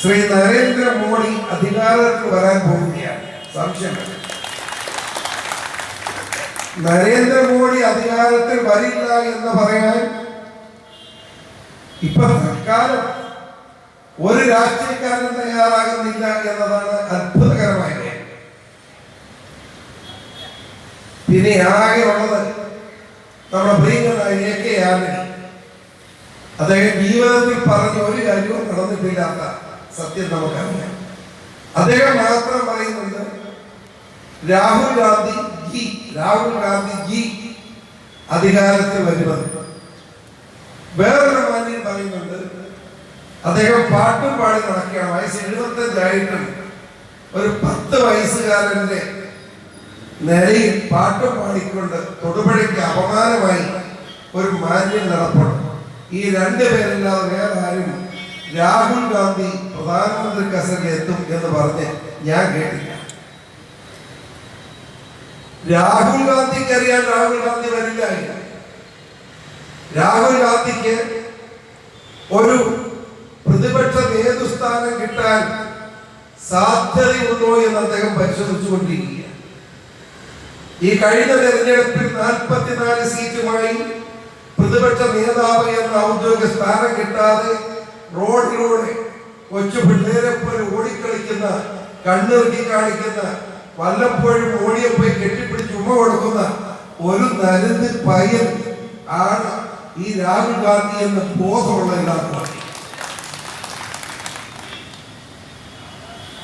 ശ്രീ നരേന്ദ്രമോദി അധികാരത്തിൽ വരാൻ പോവുകയാണ്. സംശയമില്ല നരേന്ദ്രമോദി അധികാരത്തിൽ വരില്ല എന്ന് പറയാൻ ഇപ്പൊ സർക്കാരും ഒരു രാഷ്ട്രീയക്കാരനും തയ്യാറാകുന്നില്ല എന്നതാണ് അത്ഭുതകരമായ കാര്യം. പിന്നെ ഉള്ളത് നമ്മുടെ ഭീകരനായ എ കെ അദ്ദേഹം ജീവിതത്തിൽ പറഞ്ഞ ഒരു കാര്യവും നടന്നിട്ടില്ലാത്ത സത്യം നമുക്കറിയാം. അദ്ദേഹം മാത്രം പറയുന്നുണ്ട് രാഹുൽ ഗാന്ധി ജി രാഹുൽ ഗാന്ധി ജി അധികാരത്തിൽ വരുമെന്ന് വേറൊരു മാന്യൻ പറയുന്നുണ്ട് അദ്ദേഹം പാട്ടും പാടി നടക്കുകയാണ്. വയസ്സ് എഴുപത്തഞ്ചായിട്ടും ഒരു പത്ത് വയസ്സുകാരന്റെ നിലയിൽ പാട്ടും പാടിക്കൊണ്ട് തൊടുപുഴയ്ക്ക് അപമാനമായി ഒരു മാന്യം നടപ്പണം ഈ രണ്ടുപേരില്ലാതെ വേറെ ആരും രാഹുൽ ഗാന്ധി പ്രധാനമന്ത്രി കസേരയിൽ എത്തും എന്ന് പറഞ്ഞ് ഞാൻ കേട്ടില്ല രാഹുൽ ഗാന്ധിക്ക് അറിയാൻ രാഹുൽ ഗാന്ധി വരില്ല. രാഹുൽ ഗാന്ധിക്ക് ഒരു പ്രതിപക്ഷ നേതൃസ്ഥാനം കിട്ടാൻ സാധ്യതയുണ്ടോ എന്ന് അദ്ദേഹം പരിശോധിച്ചുകൊണ്ടിരിക്കുക ഈ കഴിഞ്ഞ തെരഞ്ഞെടുപ്പിൽ നാൽപ്പത്തിനാല് സീറ്റുമായി പ്രതിപക്ഷ നേതാവ് എന്ന ഔദ്യോഗിക സ്ഥാനം കിട്ടാതെ റോഡിലൂടെ കൊച്ചു പിള്ളേരെ പോലെ ഓടിക്കളിക്കുന്ന കണ്ണിറുക്കി കാണിക്കുന്ന വല്ലപ്പോഴും ഓടിയെ പോയി കെട്ടിപ്പിടിച്ച് ഉമ്മ കൊടുക്കുന്ന ഒരു നരുന്ന് പയ്യൻ ആണ് ഈ രാഹുൽ ഗാന്ധി എന്ന ബോധമുള്ള എല്ലാവർക്കും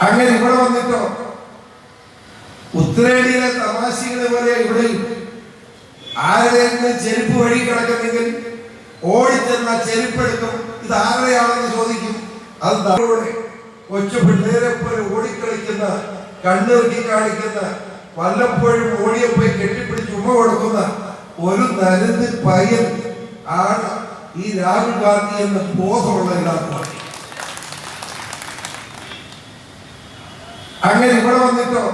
അങ്ങനെ ഇവിടെ വന്നിട്ടോ? ഉത്തരേന്ത്യയിലെ തമാശികളെ പോലെ ഇവിടെ ആരെങ്കിലും ചെരുപ്പ് വഴി കിടക്കുന്നെങ്കിൽ ഓടിച്ചെന്ന ചെരുപ്പെടുക്കും ഇത് ആരുടെയാണെന്ന് ചോദിക്കും. അത് കൊച്ചു പിള്ളേരെ പോലെ ഓടിക്കളിക്കുന്ന കണ്ണിറുക്കി കാണിക്കുന്ന വല്ലപ്പോഴും ഓടിയെ പോയി കെട്ടിപ്പിടിച്ച് ഉമ്മ കൊടുക്കുന്ന ഒരു നരുന്ന് പയ്യൻ ആണ് ഈ രാഹുൽ ഗാന്ധി എന്ന ബോധമുള്ള എല്ലാവർക്കും. അങ്ങനെ ഇവിടെ വന്നിട്ടോ?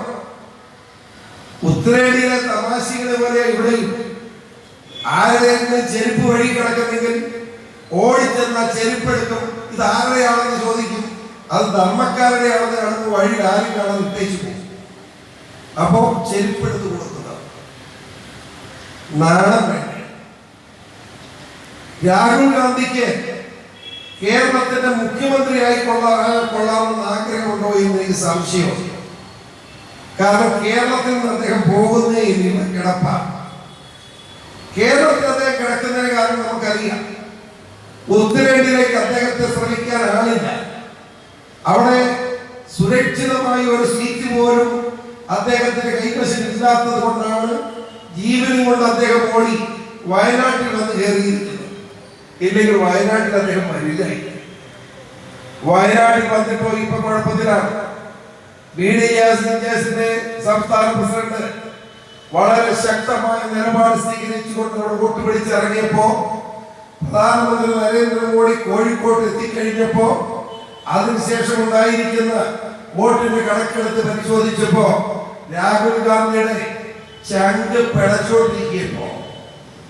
ഉത്തരേന്ത്യയിലെ തമാശകളെ പോലെ ഇവിടെ ആരുടെയെങ്കിലും ചെരുപ്പ് വഴി കിടക്കുന്നെങ്കിൽ ഓടിച്ചെന്ന ചെരുപ്പെടുക്കും ഇത് ആരുടെയാണെന്ന് ചോദിക്കും. അത് ധർമ്മക്കാരുടെയാണെന്ന് കാണുന്ന വഴി ആരും കാണാൻ ഇട്ടേച്ചു പോകും. അപ്പോ ചെരുപ്പെടുത്ത് കൊടുക്കുന്നത് നാണം വേണ്ട. രാഹുൽ ഗാന്ധിക്ക് കേരളത്തിന്റെ മുഖ്യമന്ത്രിയായി കൊള്ളാ കൊള്ളാമെന്ന് ആഗ്രഹമുണ്ടോ എന്ന് എനിക്ക് സംശയമുണ്ട് കാരണം കേരളത്തിൽ നിന്ന് അദ്ദേഹം പോകുന്നേ ഇല്ല. കിടപ്പാണ്. കേരളത്തിൽ അദ്ദേഹം കിടക്കുന്നതിന് കാരണം നമുക്കറിയാം. കൈവശം കൊണ്ടാണ് ജീവനും കൊണ്ട് അദ്ദേഹം ഓടി വയനാട്ടിൽ വന്ന് കയറിയിരിക്കുന്നത്. ഇല്ലെങ്കിൽ വയനാട്ടിൽ അദ്ദേഹം മരില്ലായി വയനാട്ടിൽ വന്നിട്ടോ ഇപ്പൊ കുഴപ്പത്തിലാണ്. B D. സംസ്ഥാന പ്രസിഡന്റ് വളരെ ശക്തമായ നിലപാട് സ്വീകരിച്ചുകൊണ്ട് അവിടെ വോട്ട് പിടിച്ച് ഇറങ്ങിയപ്പോ പ്രധാനമന്ത്രി നരേന്ദ്രമോദി കോഴിക്കോട്ട് എത്തിക്കഴിഞ്ഞപ്പോ അതിനുശേഷം ഉണ്ടായിരിക്കുന്ന വോട്ടിന്റെ കണക്കെടുത്ത് പരിശോധിച്ചപ്പോ രാഹുൽ ഗാന്ധിയുടെ ചങ്ക് പിടച്ചോണ്ടിരിക്കുമ്പോ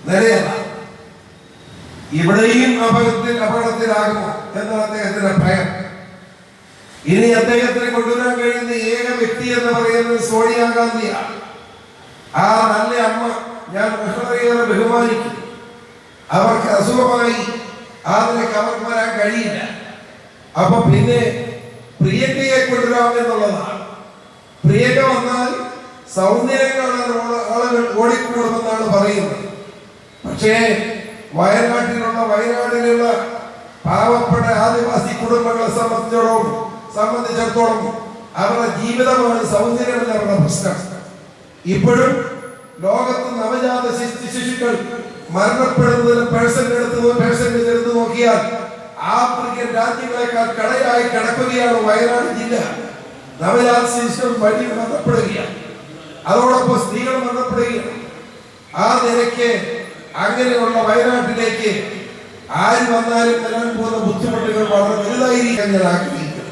നിലയല്ല. ഇവിടെയും അപകടത്തിൽ അപകടത്തിലാകുമോ എന്നാണ് അദ്ദേഹത്തിന്റെ ഭയം. ഇനി അദ്ദേഹത്തിന് കൊണ്ടുവരാൻ കഴിയുന്ന ഏക വ്യക്തി എന്ന് പറയുന്നത് സോണിയാഗാന്ധിയാണ് ആ നല്ല അമ്മ ഞാൻ വളരെയേറെ ബഹുമാനിക്കും അവർക്ക് അസുഖമായി. അതിലേക്ക് അവർക്ക് വരാൻ കഴിയില്ല. അപ്പൊ പിന്നെ പ്രിയങ്കയെ കൊണ്ടുവരാം എന്നുള്ളതാണ്. പ്രിയങ്ക വന്നാൽ സൗന്ദര്യം ആളുകൾ ഓടിക്കൂടുമെന്നാണ് പറയുന്നത്. പക്ഷേ വയനാട്ടിലുള്ള വയനാട്ടിലുള്ള പാവപ്പെട്ട ആദിവാസി കുടുംബങ്ങളെ സംബന്ധിച്ചോളം സംബന്ധിച്ചിടത്തോളം അവരുടെ ജീവിതമാണ് സൗന്ദര്യമല്ല അവരുടെ പ്രശ്നം. ഇപ്പോഴും ലോകത്ത് നവജാത ശിശു ശിശുക്കൾ മരണപ്പെടുന്നതിന് പേഴ്സന്റ് എടുത്ത് പേഴ്സന്റേജ് എടുത്ത് നോക്കിയാൽ ആഫ്രിക്കൻ രാജ്യങ്ങളെക്കാൾ കടയായി കിടക്കുകയാണ് വയനാട് ജില്ല. നവജാത ശിശുക്കൾ വഴി മതപ്പെടുകയാണ് അതോടൊപ്പം സ്ത്രീകൾ മതപ്പെടുകയാണ് ആ നിലയ്ക്ക് അങ്ങനെയുള്ള വയനാട്ടിലേക്ക് ആര് വന്നാലും വരാൻ പോകുന്ന ബുദ്ധിമുട്ടുകൾ വളരെ വലുതായിരിക്കാൻ ഞാൻ ആഗ്രഹിക്കുന്നു.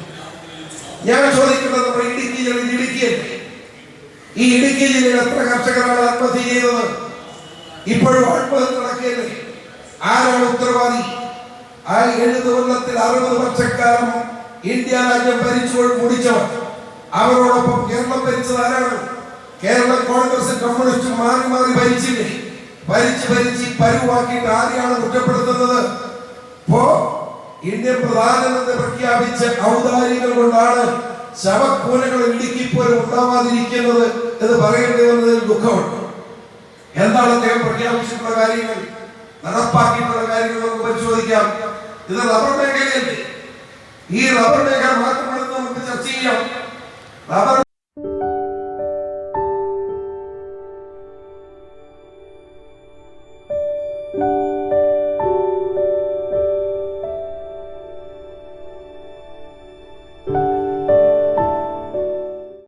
ഞാൻ ചോദിക്കുന്നത് നമ്മുടെ ഇടുക്കി ജില്ലയിൽ ഇടുക്കിയല്ലേ ഈ ഇടുക്കി ജില്ലയിൽ എത്ര കർഷകരാണ് ആത്മഹത്യ ചെയ്തത്? ഇപ്പോഴും ആത്മഹത്യ നടക്കിയല്ലേ ആരാണ് ഉത്തരവാദി? ആ എഴുപത് കൊല്ലത്തിൽ അറുപത് വർഷക്കാലം ഇന്ത്യ രാജ്യം ഭരിച്ചു മുടിച്ചവർ അവരോടൊപ്പം കേരളം ഭരിച്ചത് ആരാണ്? കേരളം കോൺഗ്രസ് കമ്മ്യൂണിസ്റ്റ് മാറി മാറി ഭരിച്ചില്ലേ? ഭരിച്ച് ഭരിച്ച് പരുവാക്കിയിട്ട് ആരെയാണ് കുറ്റപ്പെടുത്തുന്നത്? ഇപ്പോ ഇന്ത്യൻ പ്രധാനമന്ത്രി പ്രഖ്യാപിച്ച ഔദാരികൾ കൊണ്ടാണ് ശവക്കൂനകൾ ഇടുക്കി പോലും ഉണ്ടാവാതിരിക്കുന്നത് എന്ന് പറയേണ്ടി ദുഃഖമുണ്ട്. എന്താണ് അദ്ദേഹം പ്രഖ്യാപിച്ചിട്ടുള്ള കാര്യങ്ങൾ? നടപ്പാക്കിയിട്ടുള്ള കാര്യങ്ങൾ നമുക്ക് പരിശോധിക്കാം. ഇത് റബ്ബർ മേഖലയല്ലേ? ഈ റബ്ബർ മേഖല മാത്രമാണെന്ന് നമുക്ക് ചർച്ച ചെയ്യാം. Baba.